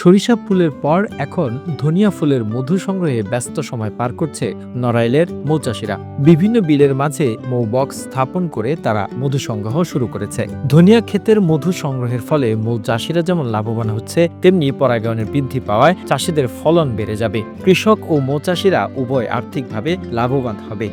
সরিষা ফুলের পর এখন ধনিয়া ফুলের মধু সংগ্রহে ব্যস্ত সময় পার করছে নড়াইলের মৌচাষীরা। বিভিন্ন বিলের মাঝে মৌ বক্স স্থাপন করে তারা মধু সংগ্রহ শুরু করেছে। ধনিয়া ক্ষেতের মধু সংগ্রহের ফলে মৌ চাষিরা যেমন লাভবান হচ্ছে, তেমনি পরাগায়নের বৃদ্ধি পাওয়ায় চাষিদের ফলন বেড়ে যাবে। কৃষক ও মৌচাষীরা উভয় আর্থিকভাবে লাভবান হবে।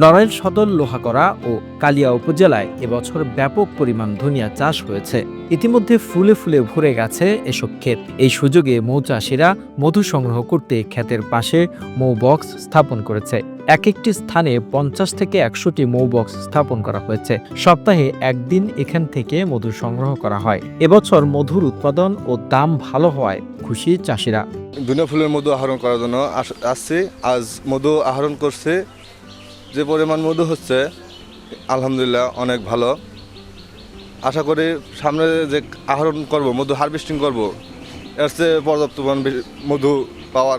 নড়াইল সদর লোহাগড়া ও কালিয়া উপজেলায় এবছর ব্যাপক পরিমাণ ধনিয়া চাষ হয়েছে। ইতিমধ্যে ফুলে ফুলে ভরে গেছে এসব ক্ষেত। এই সুযোগে মৌচাষীরা মধু সংগ্রহ করতে ক্ষেতের পাশে মৌ বক্স স্থাপন করেছে। এক একটি স্থানে পঞ্চাশ থেকে একশোটি মৌ বক্স স্থাপন করা হয়েছে। সপ্তাহে একদিন এখান থেকে মধু সংগ্রহ করা হয়। এবছর মধুর উৎপাদন ও দাম ভালো হওয়ায় খুশি চাষিরা। দুনিয়া ফুলের মধু আহরণ করার জন্য আসছে। আজ মধু আহরণ করছে যে পরিমাণ মধু হচ্ছে আলহামদুলিল্লাহ অনেক ভালো। আশা করি সামনে যে আহরণ করব মধু হারভেস্টিং করব এর চেয়ে পর্যাপ্ত পরিমাণ মধু পাওয়ার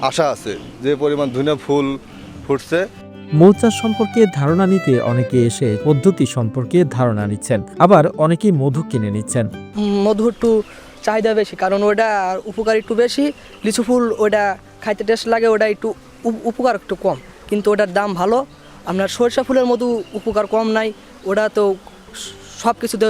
আশা আছে। যে পরিমাণ ধনিয়া ফুল ফুটছে। মৌচাষ সম্পর্কে ধারণা নিতে অনেকে এসে পদ্ধতি সম্পর্কে ধারণা নিচ্ছেন আবার অনেকেই মধু কিনে নিচ্ছেন। মধু একটু চাহিদা বেশি কারণ ওটা উপকার একটু বেশি লিচু ফুল ওটা খাইতে টেস্ট লাগে ওটা একটু উপ- উপকার একটু কম। কিন্তু ওটার দাম ভালো। আপনার সরিষা ফুলের মতো উপকার কম নাই ওটা তো সব কিছুতে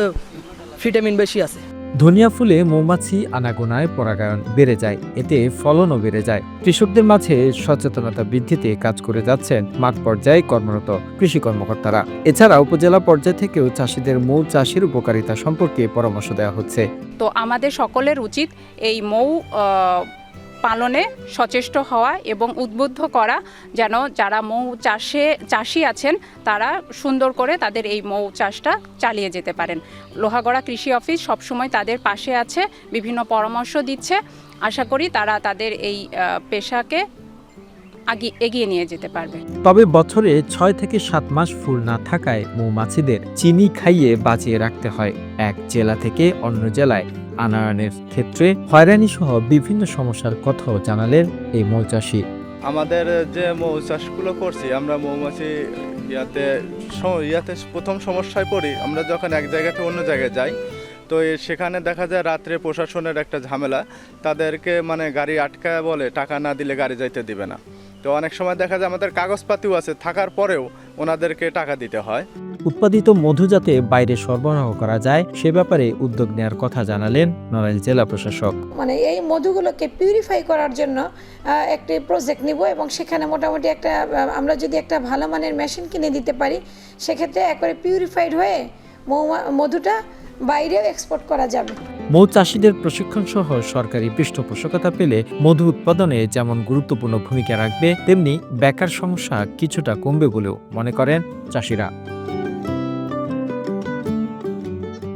ভিটামিন বেশি আছে। ধনিয়া ফুলে মৌমাছি আনাগোনায় পরাগায়ন বেড়ে যায় এতে ফলনও বেড়ে যায়। কৃষকদের মাঝে সচেতনতা বৃদ্ধিতে কাজ করে যাচ্ছেন মাঠ পর্যায়ে কর্মরত কৃষি কর্মকর্তারা। এছাড়া উপজেলা পর্যায় থেকেও চাষিদের মৌ চাষের উপকারিতা সম্পর্কে পরামর্শ দেওয়া হচ্ছে। তো আমাদের সকলের উচিত এই মৌ পালনে সচেষ্ট হওয়া এবং উদ্বুদ্ধ করা যেন যারা মৌ চাষে, চাষি আছেন, তারা সুন্দর করে তাদের এই মৌ চাষটা চালিয়ে যেতে পারেন। লোহাগড়া কৃষি অফিস সবসময় তাদের পাশে আছে, বিভিন্ন পরামর্শ দিচ্ছে। আশা করি তারা তাদের এই পেশাকে এগিয়ে নিয়ে যেতে পারবে। তবে বছরে ছয় থেকে সাত মাস ফুল না থাকায় মৌমাছিদের চিনি খাইয়ে বাঁচিয়ে রাখতে হয়। এক জেলা থেকে অন্য জেলায় আনায়নের ক্ষেত্রে হয়রানি সহ বিভিন্ন সমস্যার কথাও জানালেন এই মৌচাষী। আমাদের যে মৌ চাষগুলো করছি, আমরা মৌমাছি ইয়াতে ইয়াতে প্রথম সমস্যায় পড়ি, আমরা যখন এক জায়গা থেকে অন্য জায়গায় যাই, তো সেখানে দেখা যায় রাত্রে প্রশাসনের একটা ঝামেলা, তাদেরকে মানে গাড়ি আটকায় বলে, টাকা না দিলে গাড়ি যাইতে দিবে না। তো অনেক সময় দেখা যায় আমাদের কাগজপাতিও আছে, থাকার পরেও ওনাদেরকে টাকা দিতে হয়। উৎপাদিত মধু যাতে বাইরে সরবরাহ করা যায় সে ব্যাপারে উদ্যোগ নেওয়ার কথা জানালেন নড়াইল জেলা প্রশাসক। মানে এই মধুগুলোকে পিউরিফাই করার জন্য একটি প্রজেক্ট নিব এবং সেখানে মোটামুটি একটা আমরা যদি একটা ভালো মানের মেশিন কিনে দিতে পারি সেক্ষেত্রে একবারে পিউরিফাইড হয়ে মধুটা বাইরেও এক্সপোর্ট করা যাবে। মৌ চাষিদের প্রশিক্ষণ সহ সরকারি পৃষ্ঠপোষকতা পেলে মধু উৎপাদনে যেমন গুরুত্বপূর্ণ ভূমিকা রাখবে তেমনি বেকার সমস্যা কিছুটা কমবে বলেও মনে করেন চাষিরা।